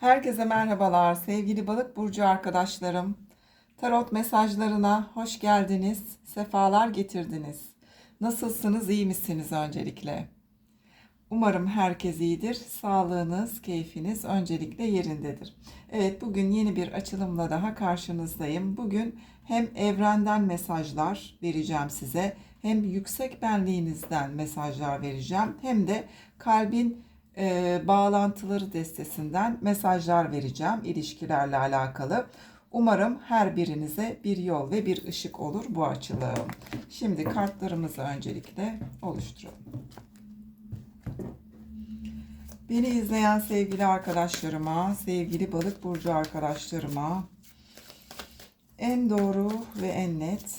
Herkese merhabalar sevgili balık burcu arkadaşlarım. Tarot mesajlarına hoş geldiniz, sefalar getirdiniz. Nasılsınız, iyi misiniz öncelikle? Umarım herkes iyidir, sağlığınız, keyfiniz öncelikle yerindedir. Evet, bugün yeni bir açılımla daha karşınızdayım. Bugün hem evrenden mesajlar vereceğim size, hem yüksek benliğinizden mesajlar vereceğim, hem de kalbin e, bağlantıları destesinden mesajlar vereceğim ilişkilerle alakalı. Umarım her birinize bir yol ve bir ışık olur bu açılım. Şimdi kartlarımızı öncelikle oluşturalım. Beni izleyen sevgili arkadaşlarıma, sevgili balık burcu arkadaşlarıma en doğru ve en net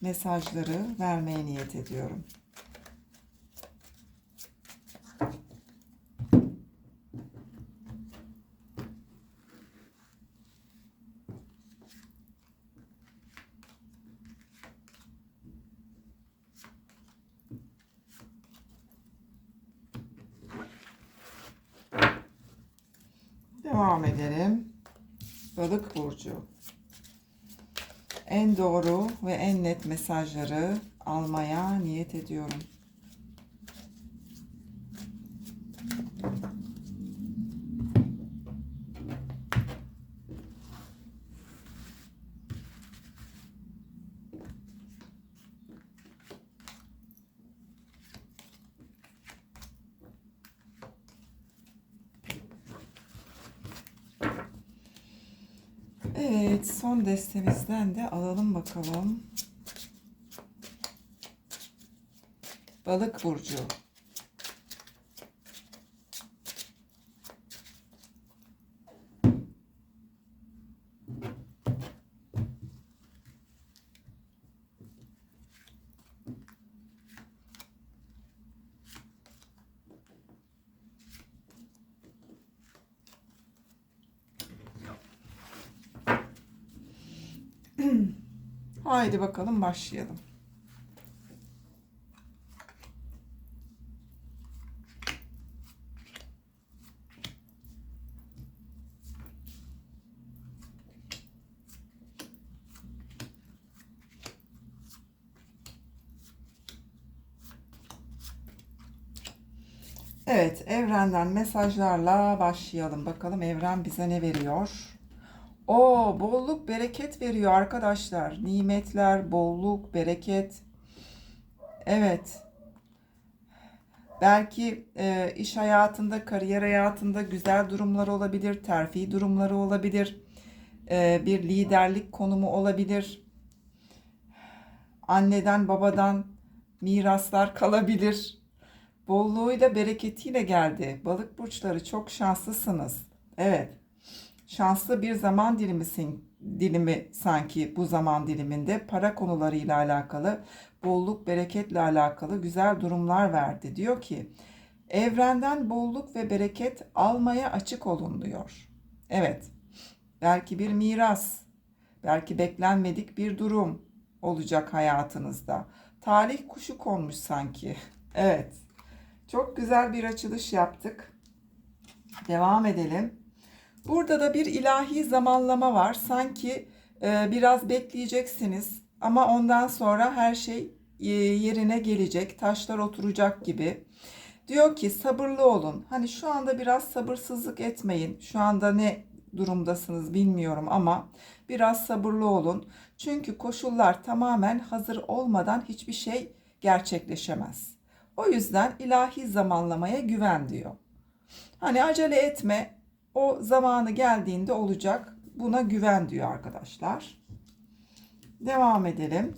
mesajları vermeye niyet ediyorum. Devam edelim. Balık burcu. En doğru ve en net mesajları almaya niyet ediyorum. Evet, son destemizden de alalım bakalım. Balık burcu. Haydi bakalım başlayalım. Evet, evrenden mesajlarla başlayalım. Bakalım evren bize ne veriyor? O bolluk bereket veriyor arkadaşlar. Nimetler, bolluk, bereket. Evet. Belki e, iş hayatında, kariyer hayatında güzel durumlar olabilir, terfi durumları olabilir, e, bir liderlik konumu olabilir. Anneden, babadan miraslar kalabilir. Bolluğuyla, bereketiyle geldi. Balık burçları çok şanslısınız. Evet şanslı bir zaman dilimisin dilimi sanki bu zaman diliminde para konularıyla alakalı, bolluk bereketle alakalı güzel durumlar verdi. Diyor ki evrenden bolluk ve bereket almaya açık olun diyor. Evet belki bir miras, belki beklenmedik bir durum olacak hayatınızda. Talih kuşu konmuş sanki. Evet çok güzel bir açılış yaptık. Devam edelim. Burada da bir ilahi zamanlama var. Sanki e, biraz bekleyeceksiniz ama ondan sonra her şey e, yerine gelecek, taşlar oturacak gibi. Diyor ki sabırlı olun. Hani şu anda biraz sabırsızlık etmeyin. Şu anda ne durumdasınız bilmiyorum ama biraz sabırlı olun. Çünkü koşullar tamamen hazır olmadan hiçbir şey gerçekleşemez. O yüzden ilahi zamanlamaya güven diyor. Hani acele etme, o zamanı geldiğinde olacak. Buna güven diyor arkadaşlar. Devam edelim.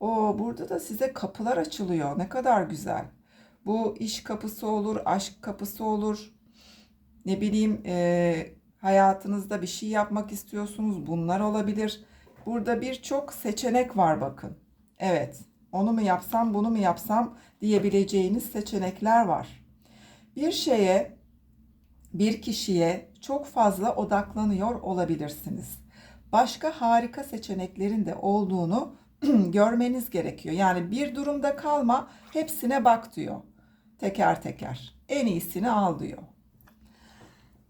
O burada da size kapılar açılıyor. Ne kadar güzel. Bu iş kapısı olur, aşk kapısı olur. Ne bileyim e, hayatınızda bir şey yapmak istiyorsunuz. Bunlar olabilir. Burada birçok seçenek var bakın. Evet, onu mu yapsam, bunu mu yapsam diyebileceğiniz seçenekler var. Bir şeye bir kişiye çok fazla odaklanıyor olabilirsiniz. Başka harika seçeneklerin de olduğunu görmeniz gerekiyor. Yani bir durumda kalma, hepsine bak diyor. Teker teker. En iyisini al diyor.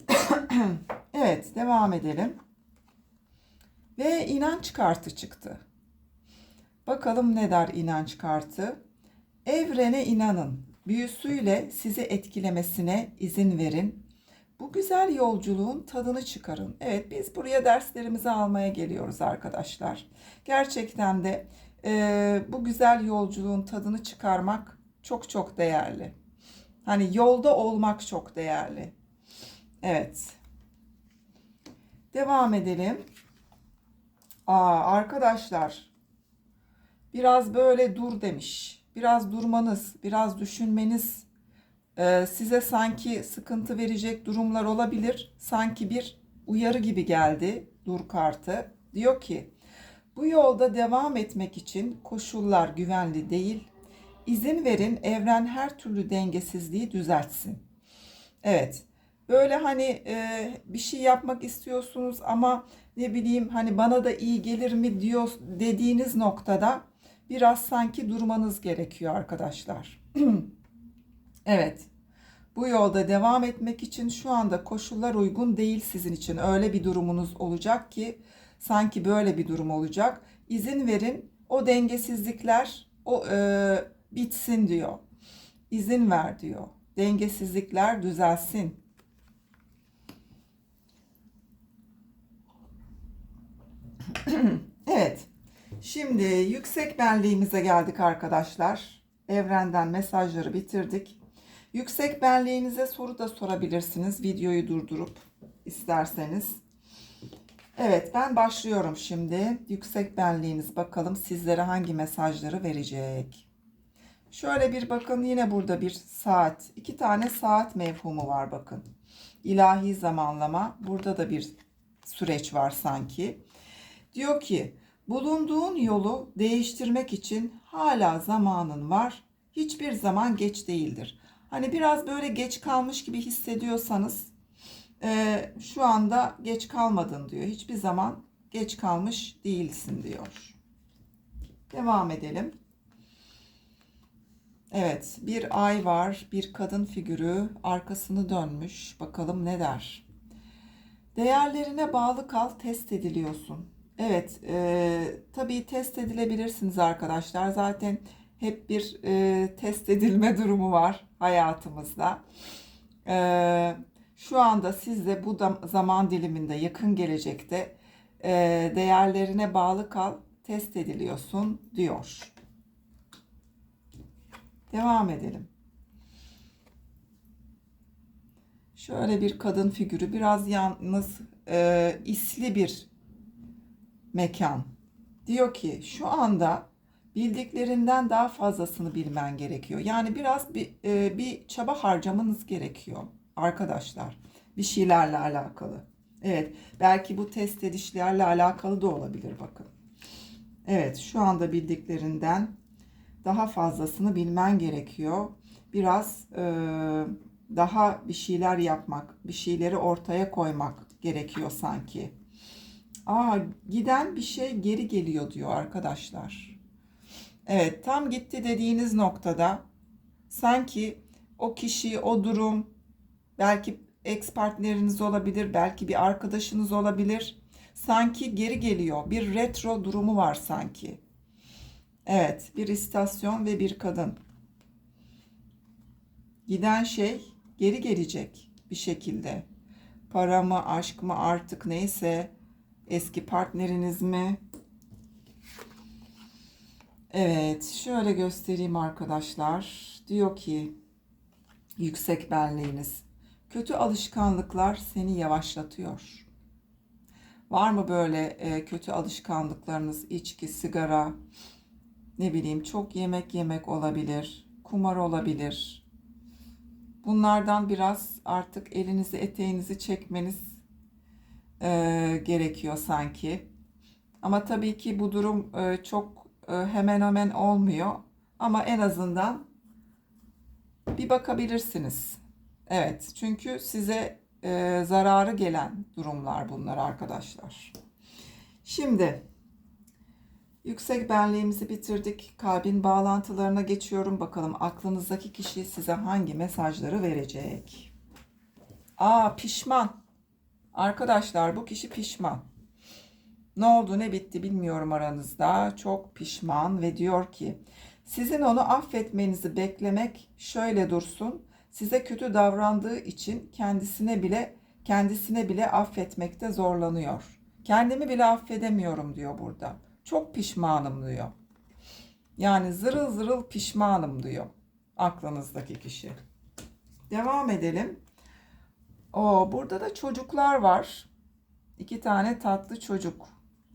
Evet, devam edelim. Ve inanç kartı çıktı. Bakalım ne der inanç kartı? Evrene inanın. Büyüsüyle sizi etkilemesine izin verin. Bu güzel yolculuğun tadını çıkarın. Evet, biz buraya derslerimizi almaya geliyoruz arkadaşlar. Gerçekten de e, bu güzel yolculuğun tadını çıkarmak çok çok değerli. Hani yolda olmak çok değerli. Evet. Devam edelim. Aa, arkadaşlar biraz böyle dur demiş. Biraz durmanız, biraz düşünmeniz e, size sanki sıkıntı verecek durumlar olabilir. Sanki bir uyarı gibi geldi dur kartı. Diyor ki bu yolda devam etmek için koşullar güvenli değil. İzin verin evren her türlü dengesizliği düzeltsin. Evet. Böyle hani e, bir şey yapmak istiyorsunuz ama ne bileyim hani bana da iyi gelir mi diyor dediğiniz noktada biraz sanki durmanız gerekiyor arkadaşlar. evet. Bu yolda devam etmek için şu anda koşullar uygun değil sizin için. Öyle bir durumunuz olacak ki sanki böyle bir durum olacak. İzin verin o dengesizlikler o e, bitsin diyor. İzin ver diyor. Dengesizlikler düzelsin. evet. Şimdi yüksek benliğimize geldik arkadaşlar. Evrenden mesajları bitirdik. Yüksek benliğinize soru da sorabilirsiniz. Videoyu durdurup isterseniz. Evet ben başlıyorum şimdi. Yüksek benliğiniz bakalım sizlere hangi mesajları verecek. Şöyle bir bakın yine burada bir saat. iki tane saat mevhumu var bakın. İlahi zamanlama. Burada da bir süreç var sanki. Diyor ki bulunduğun yolu değiştirmek için hala zamanın var. Hiçbir zaman geç değildir. Hani biraz böyle geç kalmış gibi hissediyorsanız e, şu anda geç kalmadın diyor. Hiçbir zaman geç kalmış değilsin diyor. Devam edelim. Evet, bir ay var, bir kadın figürü arkasını dönmüş. Bakalım ne der? Değerlerine bağlı kal, test ediliyorsun. Evet, e, tabii test edilebilirsiniz arkadaşlar. Zaten hep bir e, test edilme durumu var hayatımızda. E, şu anda siz de bu da, zaman diliminde yakın gelecekte e, değerlerine bağlı kal, test ediliyorsun diyor. Devam edelim. Şöyle bir kadın figürü biraz yalnız e, isli bir mekan. Diyor ki şu anda bildiklerinden daha fazlasını bilmen gerekiyor. Yani biraz bir, e, bir çaba harcamanız gerekiyor arkadaşlar. Bir şeylerle alakalı. Evet belki bu test edişlerle alakalı da olabilir bakın. Evet şu anda bildiklerinden daha fazlasını bilmen gerekiyor. Biraz e, daha bir şeyler yapmak, bir şeyleri ortaya koymak gerekiyor sanki. Aa giden bir şey geri geliyor diyor arkadaşlar. Evet tam gitti dediğiniz noktada sanki o kişi, o durum belki ex partneriniz olabilir, belki bir arkadaşınız olabilir. Sanki geri geliyor. Bir retro durumu var sanki. Evet, bir istasyon ve bir kadın. Giden şey geri gelecek bir şekilde. Para mı, aşk mı artık neyse, eski partneriniz mi? Evet, şöyle göstereyim arkadaşlar. Diyor ki yüksek benliğiniz. Kötü alışkanlıklar seni yavaşlatıyor. Var mı böyle e, kötü alışkanlıklarınız? İçki, sigara, ne bileyim çok yemek yemek olabilir, kumar olabilir. Bunlardan biraz artık elinizi eteğinizi çekmeniz e, gerekiyor sanki. Ama tabii ki bu durum e, çok hemen hemen olmuyor. Ama en azından bir bakabilirsiniz. Evet, çünkü size e, zararı gelen durumlar bunlar arkadaşlar. Şimdi yüksek benliğimizi bitirdik. Kalbin bağlantılarına geçiyorum. Bakalım aklınızdaki kişi size hangi mesajları verecek? Aa pişman. Arkadaşlar bu kişi pişman. Ne oldu ne bitti bilmiyorum aranızda. Çok pişman ve diyor ki sizin onu affetmenizi beklemek şöyle dursun. Size kötü davrandığı için kendisine bile kendisine bile affetmekte zorlanıyor. Kendimi bile affedemiyorum diyor burada. Çok pişmanım diyor. Yani zırıl zırıl pişmanım diyor aklınızdaki kişi. Devam edelim. O burada da çocuklar var. İki tane tatlı çocuk.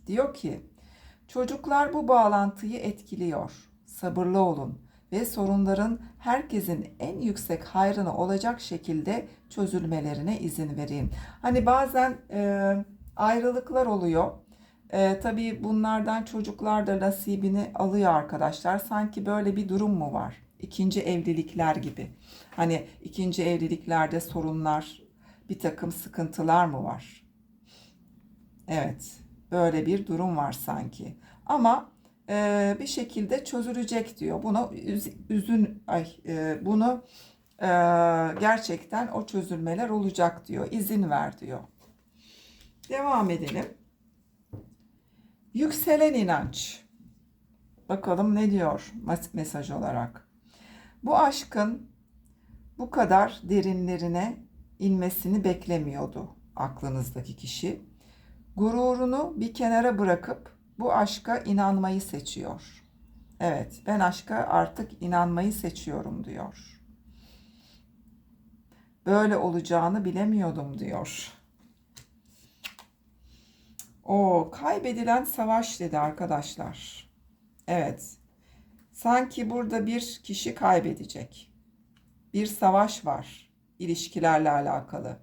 Diyor ki çocuklar bu bağlantıyı etkiliyor. Sabırlı olun ve sorunların herkesin en yüksek hayrına olacak şekilde çözülmelerine izin verin. Hani bazen e, ayrılıklar oluyor. E, tabii bunlardan çocuklar da nasibini alıyor arkadaşlar. Sanki böyle bir durum mu var? İkinci evlilikler gibi. Hani ikinci evliliklerde sorunlar, bir takım sıkıntılar mı var? Evet, böyle bir durum var sanki. Ama e, bir şekilde çözülecek diyor. Bunu üz, üzün, ay, e, bunu e, gerçekten o çözülmeler olacak diyor. İzin ver diyor. Devam edelim. Yükselen inanç. Bakalım ne diyor mesaj olarak. Bu aşkın bu kadar derinlerine inmesini beklemiyordu aklınızdaki kişi. Gururunu bir kenara bırakıp bu aşka inanmayı seçiyor. Evet, ben aşka artık inanmayı seçiyorum diyor. Böyle olacağını bilemiyordum diyor. O kaybedilen savaş dedi arkadaşlar. Evet. Sanki burada bir kişi kaybedecek. Bir savaş var ilişkilerle alakalı.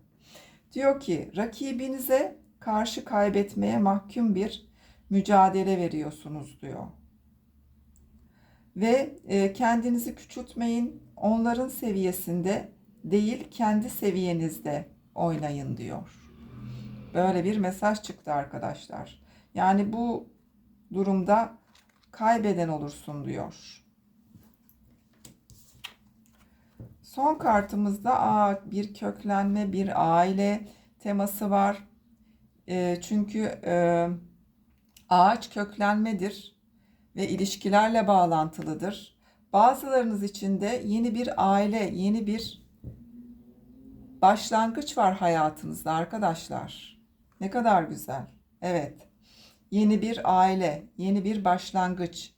Diyor ki rakibinize karşı kaybetmeye mahkum bir mücadele veriyorsunuz diyor. Ve e, kendinizi küçültmeyin. Onların seviyesinde değil kendi seviyenizde oynayın diyor. Böyle bir mesaj çıktı arkadaşlar. Yani bu durumda kaybeden olursun diyor. Son kartımızda aa, bir köklenme, bir aile teması var. E, çünkü e, ağaç köklenmedir ve ilişkilerle bağlantılıdır. Bazılarınız için de yeni bir aile, yeni bir başlangıç var hayatınızda arkadaşlar. Ne kadar güzel. Evet. Yeni bir aile, yeni bir başlangıç,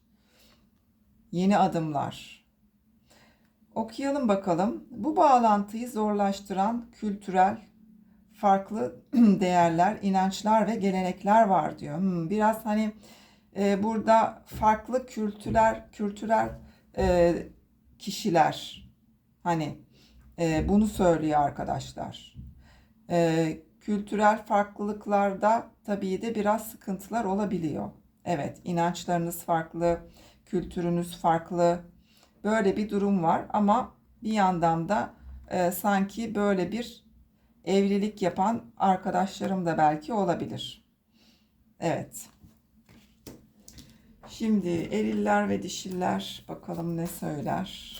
yeni adımlar. Okuyalım bakalım. Bu bağlantıyı zorlaştıran kültürel farklı değerler, inançlar ve gelenekler var diyor. Hmm, biraz hani e, burada farklı kültürel kültürel e, kişiler hani e, bunu söylüyor arkadaşlar. E, kültürel farklılıklarda tabii de biraz sıkıntılar olabiliyor. Evet, inançlarınız farklı, kültürünüz farklı. Böyle bir durum var ama bir yandan da e, sanki böyle bir evlilik yapan arkadaşlarım da belki olabilir. Evet. Şimdi eriller ve dişiller bakalım ne söyler.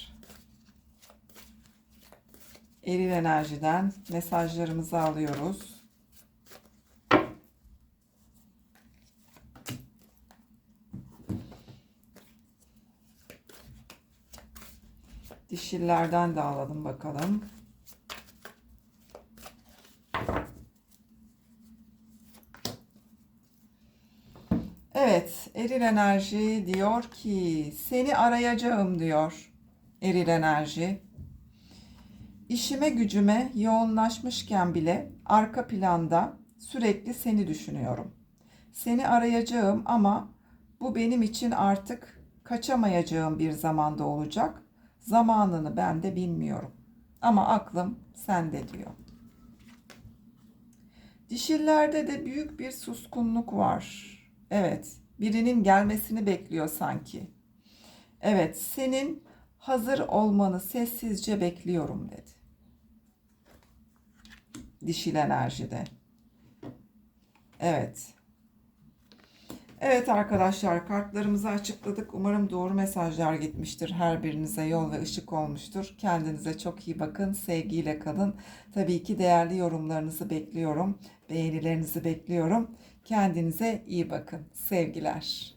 Eril enerjiden mesajlarımızı alıyoruz. Dişillerden de alalım bakalım. Evet, eril enerji diyor ki seni arayacağım diyor. Eril enerji. İşime gücüme yoğunlaşmışken bile arka planda sürekli seni düşünüyorum. Seni arayacağım ama bu benim için artık kaçamayacağım bir zamanda olacak. Zamanını ben de bilmiyorum. Ama aklım sende diyor. Dişillerde de büyük bir suskunluk var. Evet, birinin gelmesini bekliyor sanki. Evet, senin hazır olmanı sessizce bekliyorum dedi. Dişil enerjide. Evet. Evet arkadaşlar kartlarımızı açıkladık. Umarım doğru mesajlar gitmiştir. Her birinize yol ve ışık olmuştur. Kendinize çok iyi bakın. Sevgiyle kalın. Tabii ki değerli yorumlarınızı bekliyorum. Beğenilerinizi bekliyorum. Kendinize iyi bakın. Sevgiler.